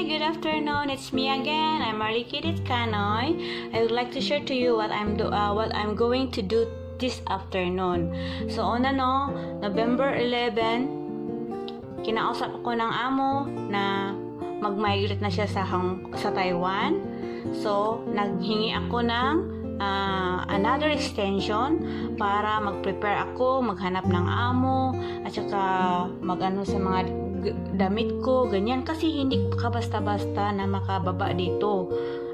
Good afternoon. It's me again. I'm Marikidit Kanoy. I would like to share to you what I'm do uh, what I'm going to do this afternoon. So, una no, November 11, kinausap ako ng amo na mag-migrate na siya sa Hong, sa Taiwan. So, naghingi ako ng ah, another extension para mag-prepare ako, maghanap ng amo, at saka mag-ano sa mga damit ko, ganyan. Kasi hindi ka basta-basta na makababa dito.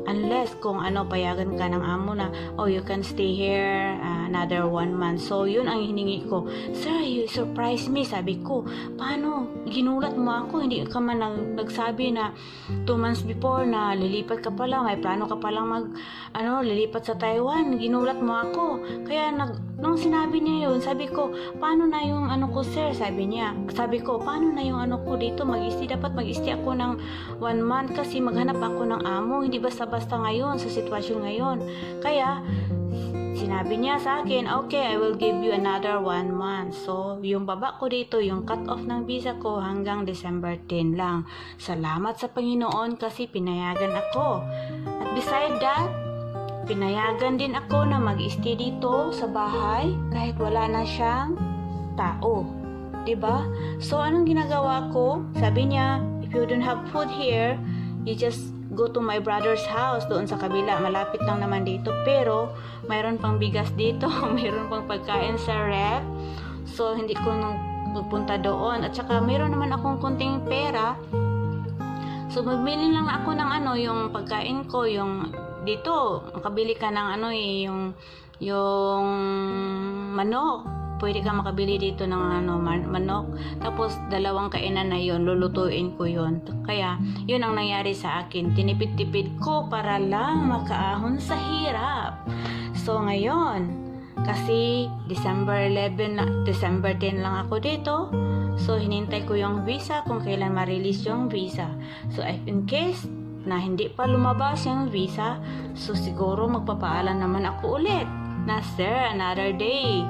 Unless kung ano, payagan ka ng amo na, oh, you can stay here ah, another one month. So, yun ang hiningi ko. Sir, you surprised me. Sabi ko, paano? Ginulat mo ako. Hindi ka man nag- nagsabi na two months before na lilipat ka pala, may plano ka palang mag, ano, lilipat sa Taiwan. Ginulat mo ako. Kaya nag, nung sinabi niya yun, sabi ko, paano na yung ano ko, sir? Sabi niya. Sabi ko, paano na yung ano ko dito? Mag-isti, dapat mag-isti ako ng one month kasi maghanap ako ng amo. Hindi basta-basta ngayon, sa sitwasyon ngayon. Kaya, sinabi niya sa akin, okay, I will give you another one month. So, yung baba ko dito, yung cut off ng visa ko hanggang December 10 lang. Salamat sa Panginoon kasi pinayagan ako. At beside that, pinayagan din ako na mag-stay dito sa bahay kahit wala na siyang tao. ba? So, anong ginagawa ko? Sabi niya, if you don't have food here, you just go to my brother's house doon sa kabila. Malapit lang naman dito. Pero, mayroon pang bigas dito. mayroon pang pagkain sa rep. So, hindi ko nang pupunta doon. At saka, mayroon naman akong kunting pera. So, magbili lang ako ng ano, yung pagkain ko, yung dito, makabili ka ng ano eh, yung, yung manok. Pwede ka makabili dito ng ano, man- manok. Tapos, dalawang kainan na yon lulutuin ko yon Kaya, yun ang nangyari sa akin. Tinipid-tipid ko para lang makaahon sa hirap. So, ngayon, kasi December 11, na, December 10 lang ako dito. So, hinintay ko yung visa kung kailan ma-release yung visa. So, in case na hindi pa lumabas yung visa, so siguro magpapaalam naman ako ulit na, Sir, another day.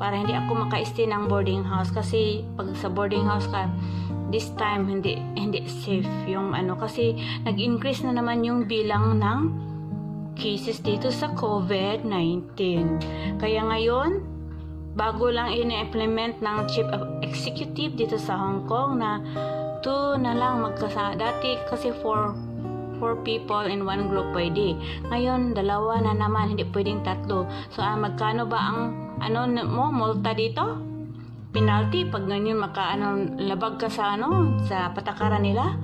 Para hindi ako maka-stay ng boarding house. Kasi pag sa boarding house ka, this time hindi hindi safe yung ano kasi nag-increase na naman yung bilang ng cases dito sa COVID-19. Kaya ngayon, bago lang ini-implement ng Chief Executive dito sa Hong Kong na two na lang magkasama. Dati kasi four, four people in one group pwede. Ngayon, dalawa na naman, hindi pwedeng tatlo. So, ah, magkano ba ang ano mo, multa dito? penalty pag ganyan maka ano, labag ka sa ano sa patakaran nila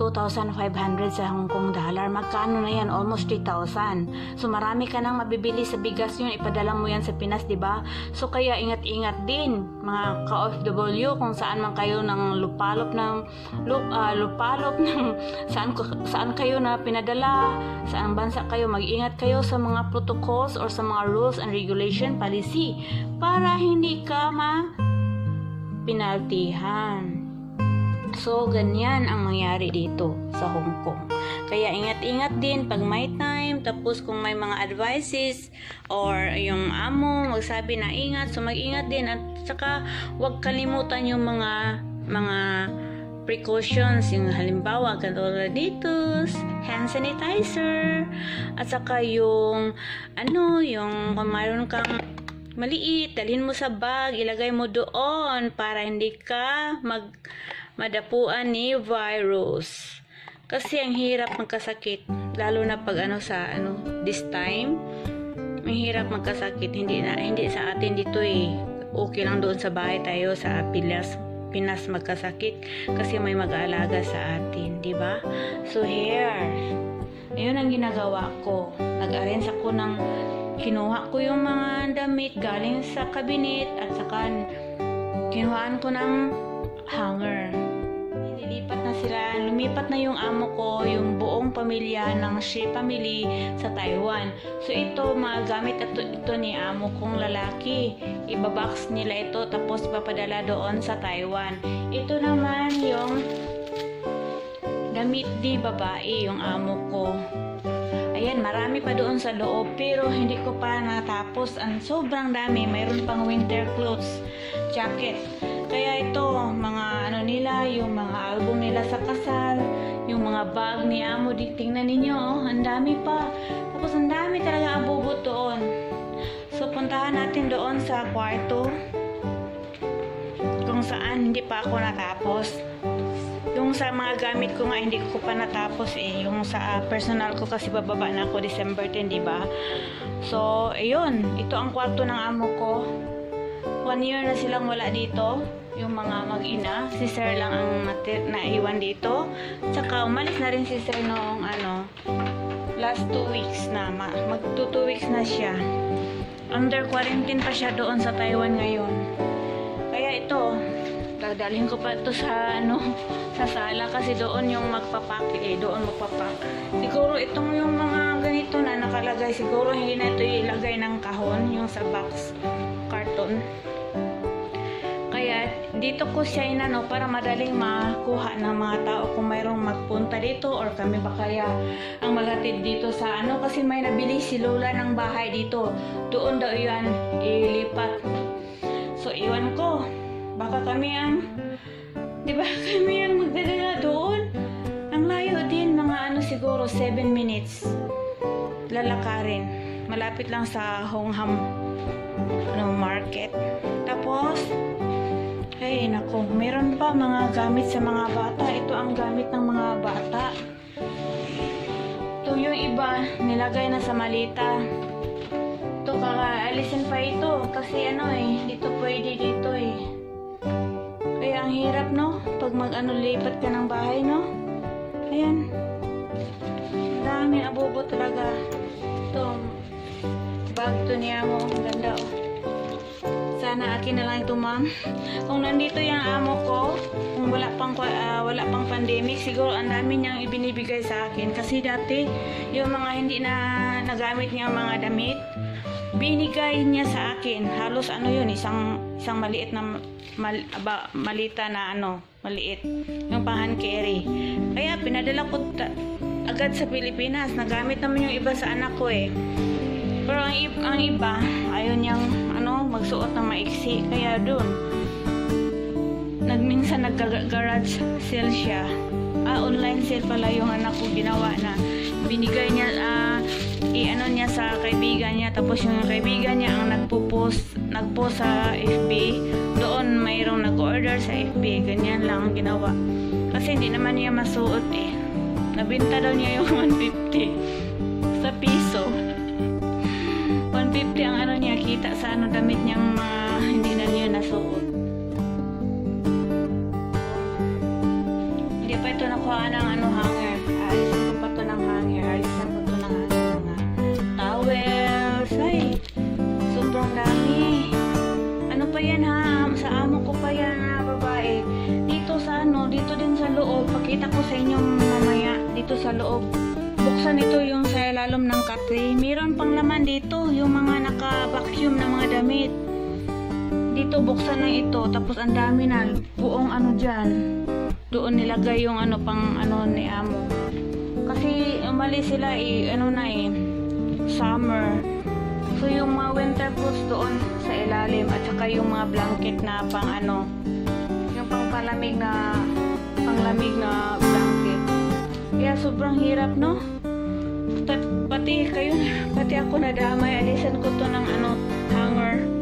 2,500 sa Hong Kong dollar. Magkano na yan? Almost 3,000. So, marami ka nang mabibili sa bigas yun. Ipadala mo yan sa Pinas, di ba? So, kaya ingat-ingat din, mga ka-OFW, kung saan man kayo ng lupalop ng, lup, ah, lupalop ng, saan, saan kayo na pinadala, saan bansa kayo, mag-ingat kayo sa mga protocols or sa mga rules and regulation policy para hindi ka ma pinaltihan. So, ganyan ang mangyari dito sa Hong Kong. Kaya ingat-ingat din pag may time, tapos kung may mga advices or yung amo magsabi na ingat, so mag-ingat din. At saka huwag kalimutan yung mga mga precautions, yung halimbawa katulad dito, hand sanitizer, at saka yung ano, yung kung mayroon kang maliit, dalhin mo sa bag, ilagay mo doon para hindi ka mag madapuan ni virus. Kasi ang hirap magkasakit, lalo na pag ano sa ano this time, ang hirap magkasakit hindi na hindi sa atin dito eh. Okay lang doon sa bahay tayo sa Pilas Pinas magkasakit kasi may mag-aalaga sa atin, di ba? So here, ayun ang ginagawa ko. Nag-arrange ako ng kinuha ko yung mga damit galing sa cabinet at saka kinuhaan ko ng hanger. Nilipat na sila, lumipat na yung amo ko, yung buong pamilya ng Shi family sa Taiwan. So ito, magamit ito, ito ni amo kong lalaki. Ibabox nila ito tapos ipapadala doon sa Taiwan. Ito naman yung damit di babae, yung amo ko. Ayan, marami pa doon sa loob pero hindi ko pa natapos. Ang sobrang dami. Mayroon pang winter clothes, jacket. Kaya ito, mga ano nila, yung mga album nila sa kasal, yung mga bag ni Amo. Di, tingnan ninyo, oh, ang dami pa. Tapos ang dami talaga abubot doon. So, puntahan natin doon sa kwarto. Kung saan hindi pa ako natapos. Yung sa mga gamit ko nga hindi ko pa natapos eh. Yung sa ah, personal ko kasi bababa na ako December 10, di ba? So, ayun. Ito ang kwarto ng amo ko. One year na silang wala dito. Yung mga mag-ina. Si Sir lang ang naiwan dito. Tsaka umalis na rin si Sir noong ano, last two weeks na. Ma- mag two, two weeks na siya. Under quarantine pa siya doon sa Taiwan ngayon. Kaya ito, dadalhin ko pa ito sa ano, sa sala kasi doon yung magpapak eh, doon magpapak. Siguro itong yung mga ganito na nakalagay, siguro hindi na ito ilagay ng kahon, yung sa box, carton. Kaya dito ko siya inano para madaling makuha ng mga tao kung mayroong magpunta dito or kami ba kaya ang maghatid dito sa ano kasi may nabili si Lola ng bahay dito. Doon daw yan ilipat. So iwan ko. Baka kami ang di ba kami ang magdadala doon. Ang layo din mga ano siguro 7 minutes lalakarin. Malapit lang sa Hongham ano, market. Tapos, ay nako, meron pa mga gamit sa mga bata. Ito ang gamit ng mga bata. Ito yung iba, nilagay na sa malita. Ito, kakaalisin pa ito. Kasi ano eh, dito pwede dito eh. Kaya ang hirap no, pag mag-ano, lipat ka ng bahay no. Ayan. Daming abobo talaga. Ito, bag to niya mo. Ang ganda oh. Sana akin na lang ito, ma'am. Kung nandito yung amo ko, kung wala pang ah, wala pang pandemic, siguro ang dami niyang ibinibigay sa akin. Kasi dati, yung mga hindi na nagamit niya mga damit, binigay niya sa akin. Halos ano yun, isang isang maliit na mal, aba, malita na ano, maliit. Yung pang hand carry. Kaya pinadala ko ta- agad sa Pilipinas. Nagamit naman yung iba sa anak ko eh. Pero ang, ang iba, ayaw niyang magsuot ng maiksi. Kaya dun, nagminsan nag-garage sale siya. Ah, online sale pala yung anak ko ginawa na binigay niya, ah, i-ano niya sa kaibigan niya. Tapos yung kaibigan niya ang nagpo-post, nagpost sa FB. Doon mayroong nag-order sa FB. Ganyan lang ang ginawa. Kasi hindi naman niya masuot eh. Nabinta daw niya yung 150 ang ano niya kita sa ano damit niyang mga hindi na niya nasuot. Hindi pa ito nakuha ng ano hanger. Alisan ko pa ito ng hanger. Alisan ko ito ng hanger. Mga towels. Ay, sobrang dami. Ano pa yan ha? Sa amo ko pa yan ha, babae. Dito sa ano, dito din sa loob. Pakita ko sa inyo mamaya. Dito sa loob. Buksan ito yung sa ilalom ng katre. Meron pang laman dito, yung mga naka-vacuum na mga damit. Dito buksan na ito, tapos ang dami na buong ano dyan. Doon nilagay yung ano pang ano ni amo. Kasi umali sila eh, ano na eh, summer. So yung mga winter boots doon sa ilalim at saka yung mga blanket na pang ano, yung pang palamig na panglamig na blanket. Kaya sobrang hirap, no? Pati kayo, pati ako nadamay. Alisan ko to ng ano, hanger.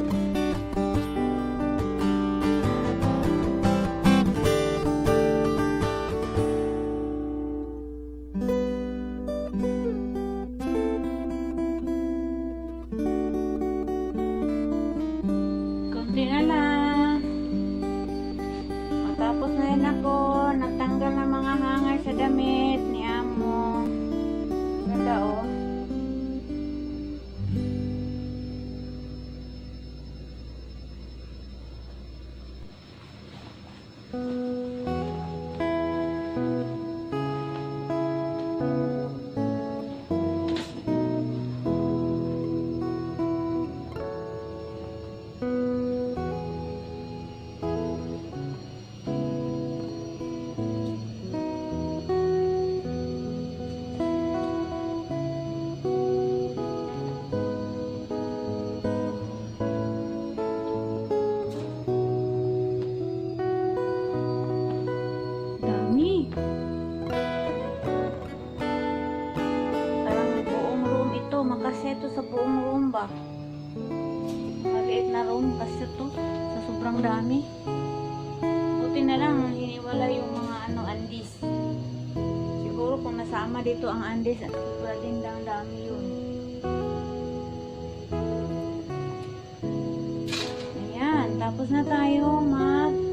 Ba? Maliit na room kasi ito sa sobrang dami. Buti na lang hiniwala yung mga ano andis. Siguro kung nasama dito ang andis, sobra din ang dami yun. Ayan, tapos na tayo mag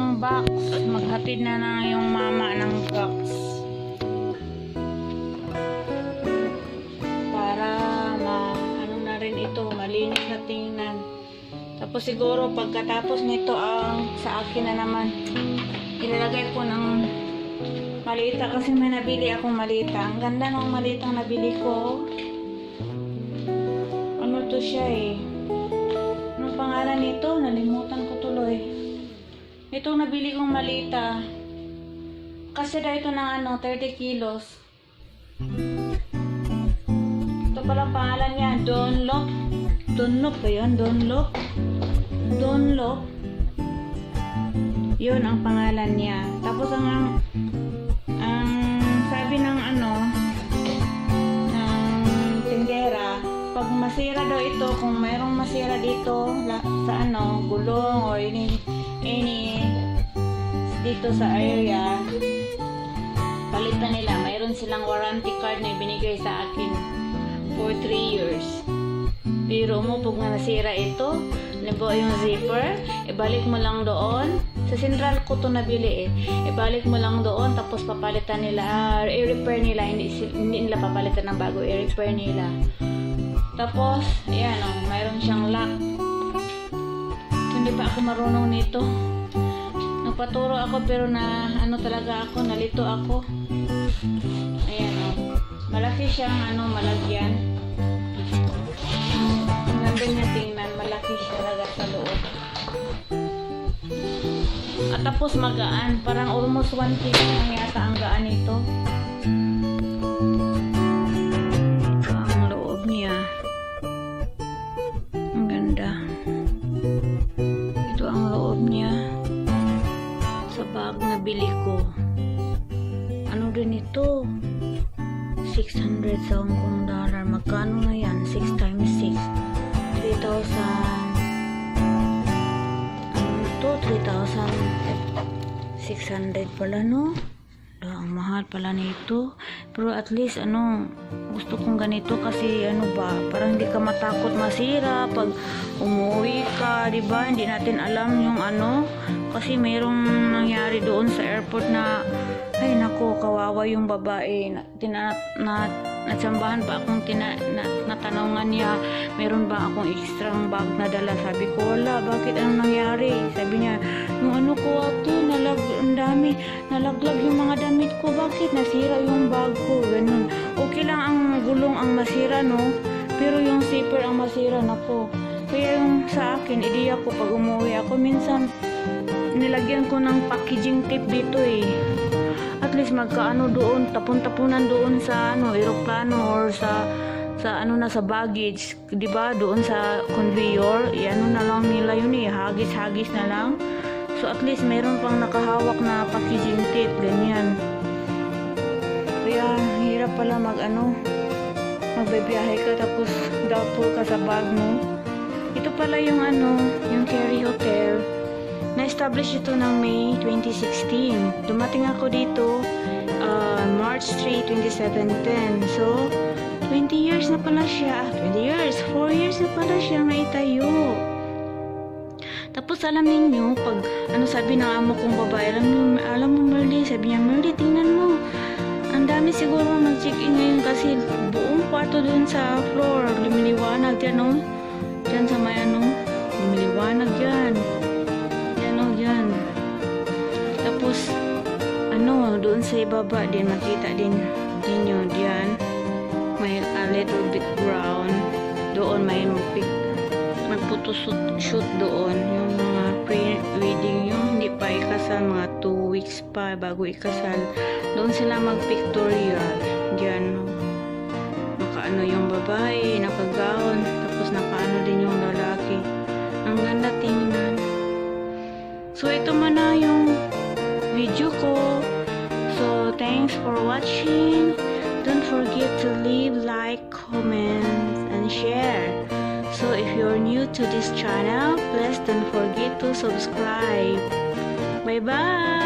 mayroong box. Maghatid na na yung mama ng box. Para ma, ano na rin ito, malinis na tingnan. Tapos siguro pagkatapos nito ang sa akin na naman, ilalagay ko ng malita kasi may nabili akong malita. Ang ganda ng malitang nabili ko. Ano to siya eh. Anong pangalan nito? Nalimutan ko. Itong nabili kong malita. Kasi daw ito ng ano, 30 kilos. Ito pala ang pangalan niya, Donlop. Donlop ba yun? Donlop? Donlop. Yun ang pangalan niya. Tapos ang, ang, ang sabi ng ano, ng tindera, pag masira daw ito, kung mayroong masira dito la, sa ano, gulong or any, any dito sa area, palitan nila. Mayroon silang warranty card na binigay sa akin for 3 years. Pero mo, pag nasira ito, Limbo yung zipper, ibalik mo lang doon. Sa central ko to nabili eh. Ibalik mo lang doon, tapos papalitan nila, ah, i-repair nila, hindi, hindi nila papalitan ng bago, i-repair nila. Tapos, ayan oh, mayroon siyang lock. Hindi pa ako marunong nito. Nagpaturo ako pero na ano talaga ako, nalito ako. Ayan oh. Malaki siyang ano, malagyan. Ang ganda niya tingnan, malaki siya talaga sa loob. At tapos magaan, parang almost 1 kilo na yata ang gaan nito. Ito ang loob niya. Ang ganda. Ito ang loob niya. Bag na bili ko. Ano din ito? 600 sa Hong Kong dollar. Magkano na yan? 6 times 6. 3,000. Ano to? 3,600 pala, no? Ah, ang mahal pala nito. Pero at least, ano, gusto kong ganito kasi, ano ba, parang hindi ka matakot masira pag umuwi ka, di ba? Hindi natin alam yung ano. Kasi mayroong nangyari doon sa airport na, ay nako, kawawa yung babae. Na, tina, na, natsambahan pa akong tina, na, natanungan niya, meron ba akong extrang bag na dala? Sabi ko, wala, bakit anong nangyari? Sabi niya, yung ano ko ate, nalag, ang dami, nalaglag yung mga damit ko, bakit nasira yung bag ko? Ganun. Okay lang ang gulong ang masira, no? Pero yung zipper ang masira, nako. Kaya yung sa akin, ideya ko pag umuwi ako, minsan, nilagyan ko ng packaging tape dito eh. At least magkaano doon, tapon-tapunan doon sa ano, eroplano or sa sa ano na sa baggage, 'di ba? Doon sa conveyor, ano na lang nila yun eh, hagis-hagis na lang. So at least meron pang nakahawak na packaging tape ganyan. Kaya hirap pala mag ano, magbibiyahe ka tapos dapol ka sa bag mo. Ito pala yung ano, yung Kerry Hotel. Na-establish ito ng May 2016. Dumating ako dito uh, March 3, 2017. So, 20 years na pala siya. 20 years, 4 years na pala siya naitayo. Tapos alam ninyo, pag ano sabi ng amo kong babae, alam mo, alam mo Merly, sabi niya, Merly, tingnan mo. Ang dami siguro nag-check-in ngayon kasi doon sa ibaba din, makita din ninyo, diyan. May a little bit brown. Doon may pic nagphoto shoot doon yung mga pre-wedding yung hindi pa ikasal mga 2 weeks pa bago ikasal doon sila mag-pictorial watching. Don't forget to leave like, comments, and share. So, if you're new to this channel, please don't forget to subscribe. Bye-bye!